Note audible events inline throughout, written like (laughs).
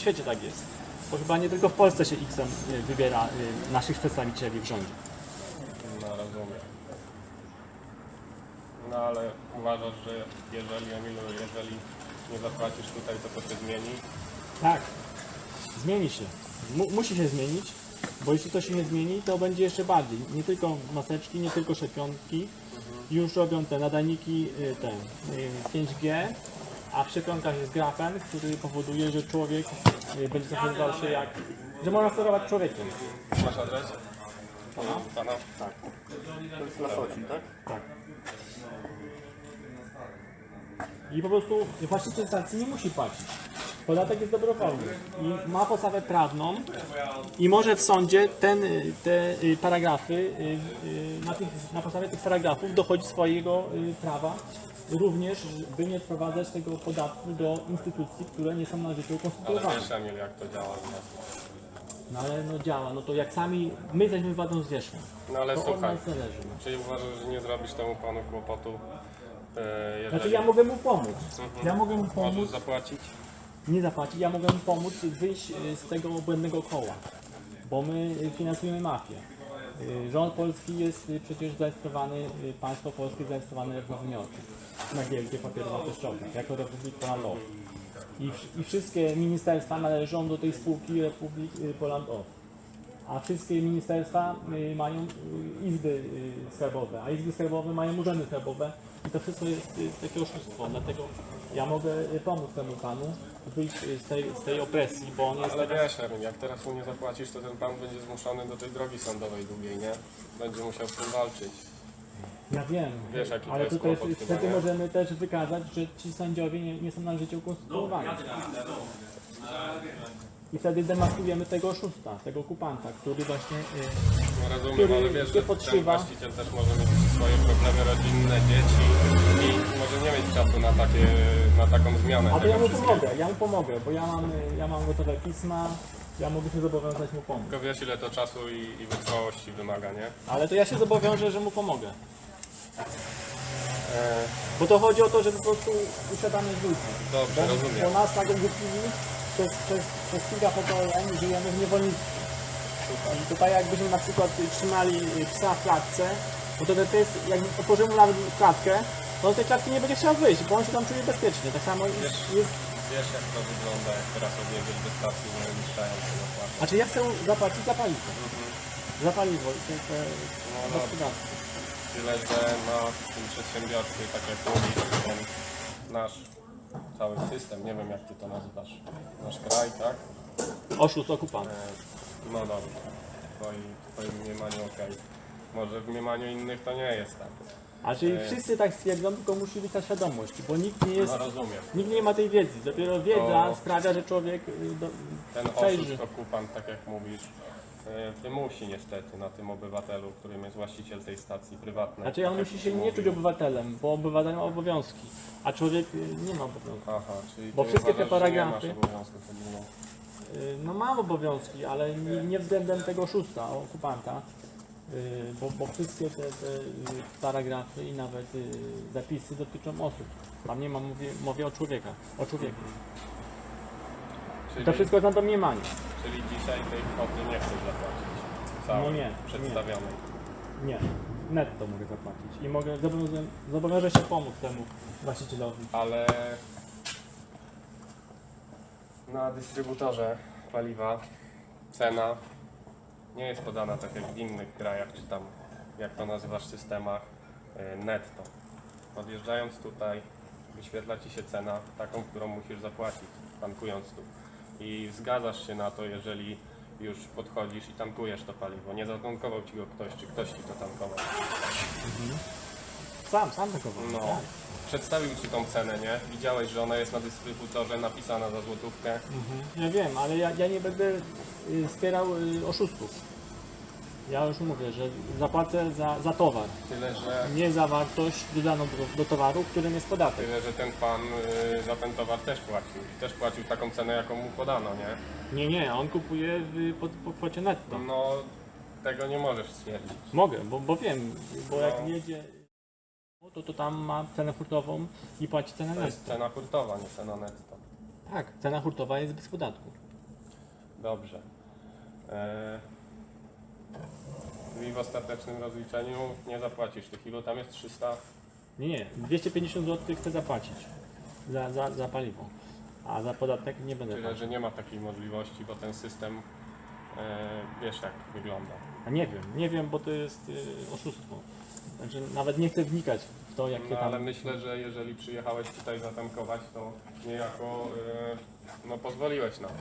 świecie tak jest. Bo chyba nie tylko w Polsce się X wybiera y, naszych przedstawicieli w rządzie. No rozumiem. No ale uważasz, że jeżeli Emilu, jeżeli nie zapłacisz tutaj, to to się zmieni? Tak, zmieni się. Mu, musi się zmienić, bo jeśli to się nie zmieni, to będzie jeszcze bardziej. Nie tylko maseczki, nie tylko szczepionki. Już robią te nadajniki y, te, y, 5G, a szczepionkach jest grafen, który powoduje, że człowiek y, będzie zachowywał się jak... że można sterować człowiekiem. Masz adres? Pana? Pana? Tak. To jest Lasocin, tak? Tak. I po prostu właściciel stacji nie musi płacić. Podatek jest dobrowolny i ma podstawę prawną i może w sądzie ten, te y, paragrafy, y, y, na, tych, na podstawie tych paragrafów dochodzi swojego prawa również, by nie wprowadzać tego podatku do instytucji, które nie są należycie Ale ukonstytuowane. wiesz Emil, jak to działa. No ale no działa, no to jak sami, my jesteśmy władzą zwierzchnią, No ale to od słuchaj, nas zależy. No. czyli uważasz, że nie zrobisz temu panu kłopotu, e, jeżeli Znaczy ja mogę mu pomóc. Ja mogę mu możesz pomóc. zapłacić? Nie zapłaci, ja mogę mu pomóc wyjść y, z tego błędnego koła, bo my finansujemy mafię. Y, Rząd polski jest y, przecież zarejestrowany, państwo polskie zarejestrowane w Nowym Jorku na giełdzie papierów wartościowych, jako Republic Poland Off. I, I wszystkie ministerstwa należą do tej spółki Republic y, Poland Off. A wszystkie ministerstwa mają izby skarbowe, a izby skarbowe mają urzędy skarbowe i to wszystko jest takie oszustwo. Dlatego ja mogę pomóc temu panu wyjść z tej, z tej opresji, bo on jest Ale wiesz Emil, jak teraz mu nie zapłacisz, to ten pan będzie zmuszony do tej drogi sądowej długiej, nie? Będzie musiał z tym walczyć. Ja wiem, Wiesz, jaki to ale jest tu też kłopot chyba, wtedy nie? możemy też wykazać, że ci sędziowie nie, nie są należycie ukonstytuowani. I wtedy demaskujemy tego oszusta, tego okupanta, który właśnie y, No rozumiem, Który ale wiesz, się że ten podszywa. właściciel też może mieć swoje problemy rodzinne, dzieci i może nie mieć czasu na, takie, na taką zmianę A to tego ja mu wszystkiego. pomogę, ja mu pomogę, bo ja mam, ja mam gotowe pisma, ja mogę się zobowiązać mu pomóc. Tylko wiesz ile to czasu i, i wytrwałości wymaga, nie? Ale to ja się zobowiążę, że mu pomogę. E, Bo to chodzi o to, że po prostu usiadamy z ludźmi. dobrze, Bo, rozumiem. nas tak ogłupili przez, przez, przez kilka pokoleń żyjemy w niewolnictwie. I tutaj jakbyśmy na przykład trzymali psa w klatce, no to to jest, jak otworzymy nawet klatkę, to z tej klatki nie będzie chciał wyjść, bo on się tam czuje bezpiecznie. Tak samo jest, jest Wiesz jak to wygląda, jak teraz odjedziesz do stacji, nie wyniszczają się zapłaty. Znaczy ja chcę zapłacić za paliwo. Za paliwo i to, to No bez dobrze. podatku. Tyle, że na tym przedsiębiorstwie, tak jak mówisz, ten nasz cały system, nie wiem jak ty to nazywasz, nasz kraj, tak? Oszust, okupant. E, No dobrze, w twoim, w twoim mniemaniu okej. Może w mniemaniu innych to nie jest tak. A czyli wszyscy tak stwierdzą, tylko musi być ta świadomość, bo nikt nie jest, No rozumiem. nikt nie ma tej wiedzy. Dopiero wiedza To- sprawia, że człowiek y, do, Ten przejrzy. oszust, okupant, tak jak mówisz, e, wymusi niestety na tym obywatelu, którym jest właściciel tej stacji prywatnej. Znaczy on musi się nie czuć obywatelem, bo obywatel ma obowiązki, a człowiek y, nie ma obowiązków. Aha, czyli Bo ty wszystkie te uważasz, że nie paragrafy- masz obowiązków ogólnie. Y, No mam obowiązki, ale nie, nie względem tego oszusta, okupanta, y, bo, bo wszystkie te, te y, paragrafy i nawet y, zapisy dotyczą osób. Tam nie ma mowy, mowy o człowiekach, o człowieku. Czyli, To wszystko jest na domniemaniu. czyli dzisiaj tej kwoty nie chcesz zapłacić. Całej, No nie, przedstawionej. Nie, netto mogę zapłacić i mogę, zobowiążę, zobowiążę się pomóc temu właścicielowi. Ale na dystrybutorze paliwa cena nie jest podana tak jak w innych krajach, czy tam jak to nazywasz systemach y, netto. Podjeżdżając tutaj wyświetla Ci się cena taką, którą musisz zapłacić tankując tu. I zgadzasz się na to, jeżeli już podchodzisz i tankujesz to paliwo. Nie zatankował Ci go ktoś, czy ktoś Ci to tankował. Sam, sam takowo. No, Tak. przedstawił Ci tą cenę, nie? Widziałeś, że ona jest na dystrybutorze napisana za złotówkę. Mhm. Ja wiem, ale ja, ja nie będę y, wspierał y, oszustów. Ja już mówię, że zapłacę za, za towar, Tyle, że, nie za wartość dodaną do, do towaru, którym jest podatek. tyle, że ten pan y, za ten towar też płacił. I też płacił taką cenę, jaką mu podano, nie? Nie, nie, on kupuje w, po, po kwocie netto. No, tego nie możesz stwierdzić. Mogę, bo, bo wiem, bo jak No. jedzie, to, to tam ma cenę hurtową i płaci cenę To jest netto. cena hurtowa, nie cena netto. Tak, cena hurtowa jest bez podatku. Dobrze. E, Czyli w ostatecznym rozliczeniu nie zapłacisz tych ilu tam jest 300? Nie, nie, 250 zł chcę zapłacić za, za, za paliwo, a za podatek nie będę Tyle, płacił. że nie ma takiej możliwości, bo ten system e, wiesz jak wygląda. A nie wiem, nie wiem, bo to jest y, oszustwo. Także nawet nie chcę wnikać w to, jakie No ale tam... myślę, że jeżeli przyjechałeś tutaj zatankować, to niejako e, no, pozwoliłeś na to,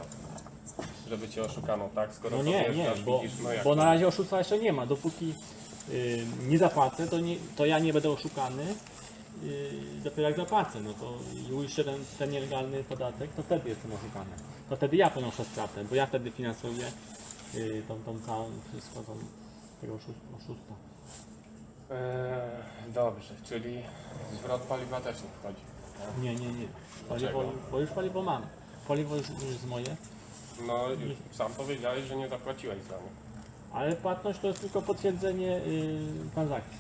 żeby cię oszukano, tak? Skoro No nie, nie, podjeżdżasz, bo, widzisz, no jak bo to- na razie oszustwa jeszcze nie ma. Dopóki y, nie zapłacę, to, nie, to ja nie będę oszukany. Y, dopiero jak zapłacę, no to i uiszczę ten, ten nielegalny podatek, to wtedy jestem oszukany. To wtedy ja ponoszę stratę, bo ja wtedy finansuję y, tą, tą całą, wszystko tą, tego oszu- oszusta. E, dobrze, czyli zwrot paliwa też nie wchodzi. Nie, nie, nie. Paliwo, Dlaczego? bo już paliwo mam. Paliwo już, już jest moje, No już sam powiedziałeś, że nie zapłaciłeś za nie. ale płatność to jest tylko potwierdzenie y, transakcji.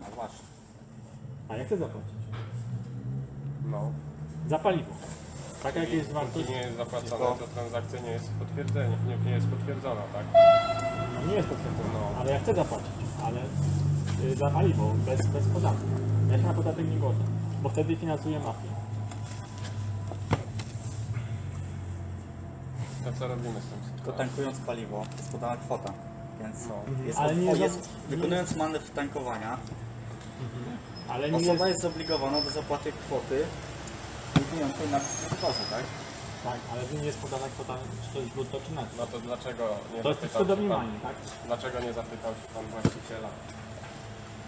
No właśnie. A ja chcę zapłacić. No. Za paliwo. Tak jak Czyli jest wartość. Póki nie jest zapłacone, Tylko- to transakcja nie jest potwierdzenie, nie, nie jest potwierdzona, tak? No nie jest potwierdzone, No. ale ja chcę zapłacić, ale y, za paliwo, bez, bez podatku. Ja się na podatek nie godzę, bo wtedy finansuję mafię. To co robimy z tym Tylko sytuacją? tankując paliwo jest podana kwota, więc No. jest, Ale nie o, za- jest, nie- wykonując manewr tankowania, Ale nie osoba jest, jest zobligowana do zapłaty kwoty wykonującej na dystrybutorze, tak? tak, ale nie jest podana kwota, czy to jest brutto, czy netto. No to dlaczego nie To jest zapytał tylko się pan, domniemanie, tak? dlaczego nie zapytał się pan właściciela?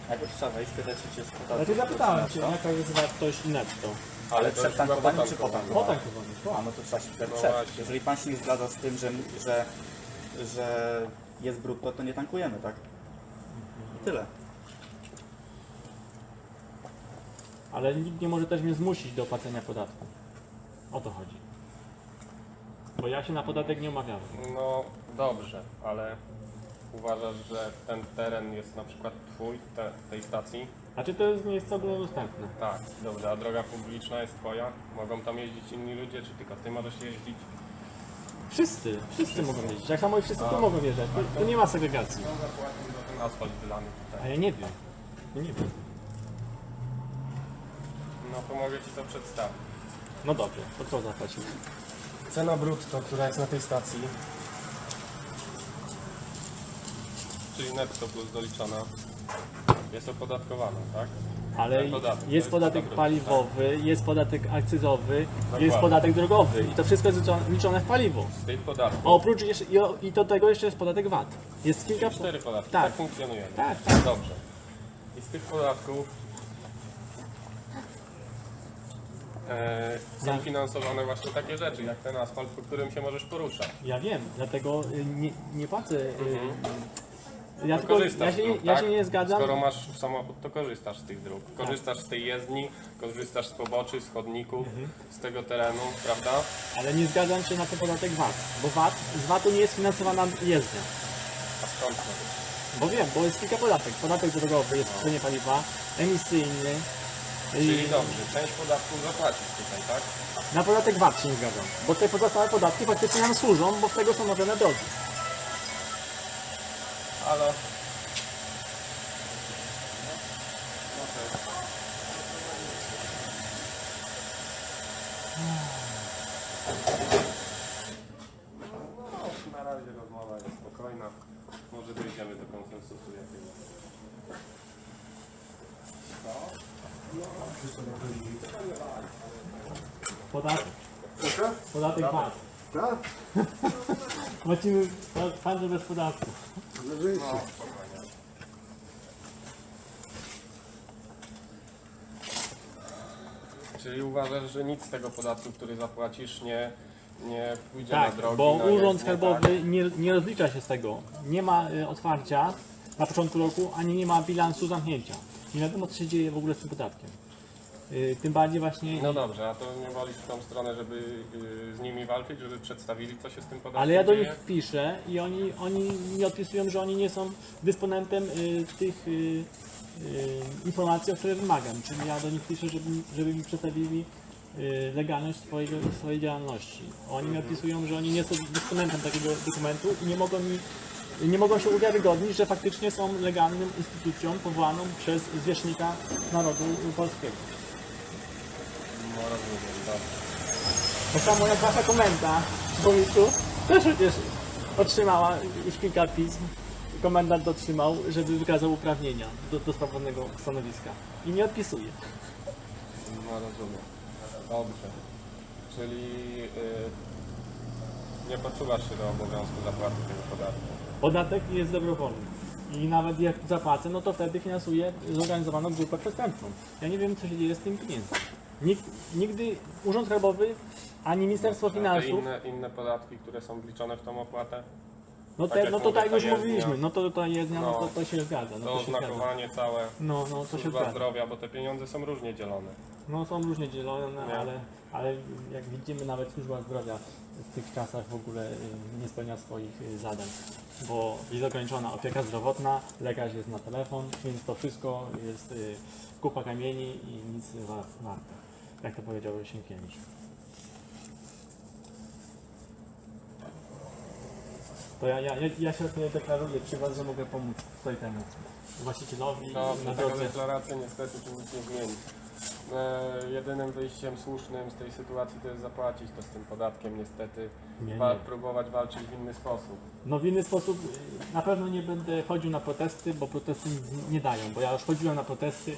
Najpierw trzeba wejść, spytać się, czy jest kwota Znaczy zapytałem się, netto. jaka jest wartość netto. Ale to przed chyba tankowaniem czy potankowanie. po Po tankowaniu? tankowaniu, A no to trzeba się wtedy No przed. właśnie. Jeżeli pan się nie zgadza z tym, że, że, że jest brutto, to nie tankujemy, tak? I tyle. Ale nikt nie może też mnie zmusić do płacenia podatku. O to chodzi. Bo ja się na podatek nie umawiałem. No dobrze, ale uważasz, że ten teren jest na przykład twój, te, tej stacji? Znaczy to jest miejsce ogólnodostępne. Tak, dobrze, a droga publiczna jest twoja? Mogą tam jeździć inni ludzie, czy tylko ty możesz jeździć? Wszyscy, wszyscy mogą jeździć. Jak samo i wszyscy tu A. mogą wjeżdżać. Tu, tu nie ma segregacji. Zapłacił za ten asfalt wylany A tutaj. ja nie wiem. Ja nie wiem. No to mogę ci to przedstawić. No dobrze, to co zapłacimy? Cena brutto, która jest na tej stacji, czyli netto plus doliczona, jest opodatkowana, tak? Ale Ten podatek, to jest jest podatek podatek, paliwowy, jest podatek akcyzowy, jest Dokładnie. podatek drogowy i to wszystko jest liczone- liczone w paliwo. Z tych podatków, oprócz jeszcze, i, o- i do tego jeszcze jest podatek VAT. Jest kilka cztery podatki, Tak. tak, funkcjonuje. Tak, tak. Dobrze. I z tych podatków e, są Tak. finansowane właśnie takie rzeczy, jak ten asfalt, po którym się możesz poruszać. Ja wiem, dlatego y, nie, nie płacę. y, Ja, No tylko, korzystasz ja, z się, dróg, ja tak? się nie zgadzam. Skoro masz samochód, to korzystasz z tych dróg. Korzystasz z tej jezdni, korzystasz z poboczy, z chodników, Mhm. z tego terenu, prawda? Ale nie zgadzam się na ten podatek VAT, bo VAT, z VAT-u nie jest finansowana jezdnia. A skąd to? Bo wiem, bo jest kilka podatek. Podatek drogowy jest cenie paliwa, emisyjny. Czyli dobrze, część podatków zapłacisz tutaj, tak? Na podatek VAT się nie zgadzam, bo te pozostałe podatki faktycznie nam służą, bo z tego są robione drogi. Ale... No, na razie rozmowa jest spokojna. Może dojdziemy do konsensusu jakiegoś. Podatek, podatek VAT. Tak? (laughs) Płacimy handel bez podatku. No. Czyli uważasz, że nic z tego podatku, który zapłacisz, nie, nie pójdzie Tak, na drogi? bo na Urząd jezdnie, Skarbowy nie, nie rozlicza się z tego. Nie ma y, otwarcia na początku roku, ani nie ma bilansu zamknięcia. Nie wiadomo, co się dzieje w ogóle z tym podatkiem. Y, tym bardziej właśnie... No dobrze, a to nie wolisz w tą stronę, żeby y, z nimi walczyć, żeby przedstawili, co się z tym podatkiem Ale ja do dzieje? nich piszę i oni, oni mi odpisują, że oni nie są dysponentem y, tych y, y, informacji, o które wymagam. Czyli ja do nich piszę, żeby, żeby mi przedstawili y, legalność swojego, swojej działalności. Oni mi opisują, że oni nie są dysponentem takiego dokumentu i nie mogą mi nie mogą się uwiarygodnić, że faktycznie są legalną instytucją powołaną przez zwierzchnika narodu polskiego. No rozumiem, dobrze. Tak samo jak wasza komenda w Wojku też przecież otrzymała już kilka pism. Komendant otrzymał, żeby wykazał uprawnienia do, do stanowiska. I nie odpisuje. No rozumiem. Dobrze. Czyli y, nie poczuwasz się do obowiązku zapłaty tego podatku. Podatek jest dobrowolny. I nawet jak zapłacę, no to wtedy finansuję zorganizowaną grupę przestępczą. Ja nie wiem, co się dzieje z tym pieniędzmi. Nikt, nigdy Urząd Skarbowy, ani Ministerstwo A te Finansów, inne, inne podatki, które są wliczone w tą opłatę, no, tak te, jak no to mówię, tak jak już jezdnia. mówiliśmy, no to ta jezdnia, no No. to, to się zgadza. No to to się zgadza. oznakowanie całe, No, no to się służba zgadza. zdrowia, bo te pieniądze są różnie dzielone. No są różnie dzielone, Nie. ale, ale jak widzimy nawet służba zdrowia w tych czasach w ogóle y, nie spełnia swoich y, zadań, bo jest ograniczona opieka zdrowotna, lekarz jest na telefon, więc to wszystko jest y, kupa kamieni i nic wa- warte, jak to powiedział Sienkiewicz. To ja, ja, ja, ja się tutaj deklaruję przy Was, że mogę pomóc tutaj temu właścicielowi No, na taka drodze. deklaracja niestety tu nic nie zmieni. E, jedynym wyjściem słusznym z tej sytuacji to jest zapłacić to z tym podatkiem niestety. Nie, Wa- nie. próbować walczyć w inny sposób. No w inny sposób y, na pewno nie będę chodził na protesty, bo protesty nic nie dają, bo ja już chodziłem na protesty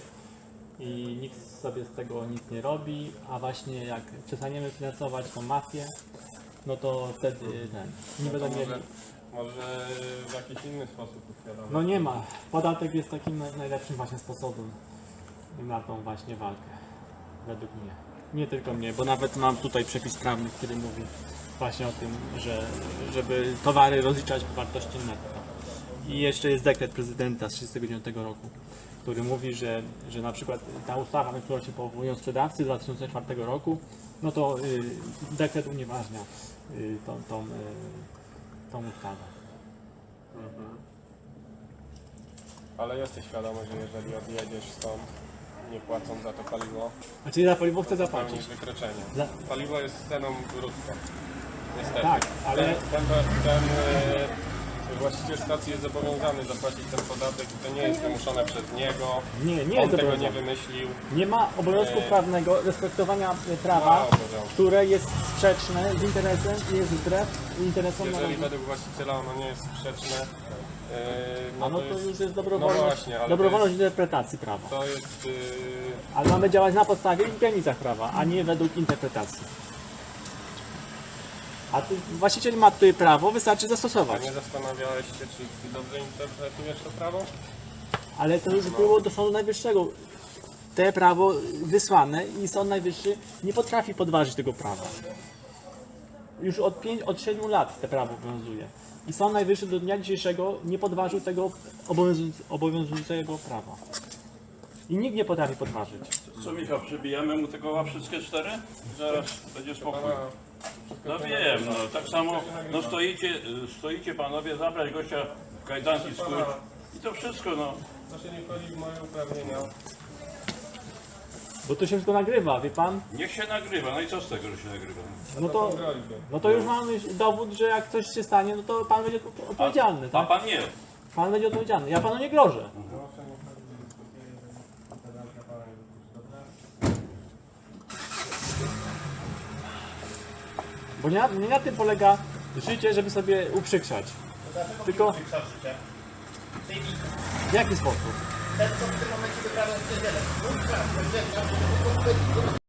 i nikt sobie z tego nic nie robi, a właśnie jak przestaniemy finansować tą mafię, no to wtedy ten, nie No będą mieli... może, może w jakiś inny sposób uświadomić. No nie ma. Podatek jest takim naj- najlepszym właśnie sposobem na tą właśnie walkę, według mnie. Nie tylko mnie, bo nawet mam tutaj przepis prawny, który mówi właśnie o tym, że żeby towary rozliczać po wartości netto. I jeszcze jest dekret prezydenta z 1939 roku, który mówi, że, że na przykład ta ustawa, na którą się powołują sprzedawcy z 2004 roku, no to y, dekret unieważnia y, tą, tą, y, tą ustawę. Mhm. Ale jesteś świadomy, że jeżeli odjedziesz stąd, nie płacąc za to paliwo, A czyli za paliwo chcę to zapłacić. pełnisz wykroczenie. Za- Paliwo jest ceną brutto. Niestety. Tak, ale- Ten, ten, ten e, właściciel stacji jest zobowiązany zapłacić ten podatek i to nie jest wymuszone przez niego. Nie, nie On jest tego nie zobowiązany. wymyślił. Nie ma obowiązku E, prawnego respektowania e, prawa, obowiązek. które jest sprzeczne z interesem i jest wbrew interesom Jeżeli narodu. według właściciela ono nie jest sprzeczne, e, A no to jest, już jest No dobrowolność, właśnie, ale dobrowolność interpretacji prawa. to jest, Ale mamy działać na podstawie i granicach prawa, a nie według interpretacji. A tu właściciel ma tutaj prawo, wystarczy a zastosować. nie zastanawiałeś się, czy ty dobrze interpretujesz to prawo? Ale to już było do Sądu Najwyższego. Te prawo wysłane i Sąd Najwyższy nie potrafi podważyć tego prawa. Już od, 5, od 7 lat te prawo obowiązuje. I Sąd Najwyższy do dnia dzisiejszego nie podważył tego obowiązu- obowiązującego prawa. I nikt nie potrafi podważyć. Co Michał, przybijamy mu te koła wszystkie cztery? Zaraz będzie spokój. Pana, No wiem, no tak samo, no stoicie, stoicie panowie zabrać gościa w kajdanki skór i to wszystko, no. proszę nie wchodzić w moje uprawnienia. Bo to się wszystko nagrywa, wie pan? Niech się nagrywa, no i co z tego, że się nagrywa? No to, no to już mamy dowód, że jak coś się stanie, no to pan będzie odpowiedzialny, A tak? pan nie. Pan będzie odpowiedzialny. Ja panu nie grożę. Proszę nie wchodzić w dyskusję, jeżeli interwencja pana nie dotyczy, dobrze? Bo nie na, nie na tym polega życie, żeby sobie uprzykrzać. Tylko w jaki sposób? Ten, co w tym momencie wybrałem w niedzielę. Mój brat,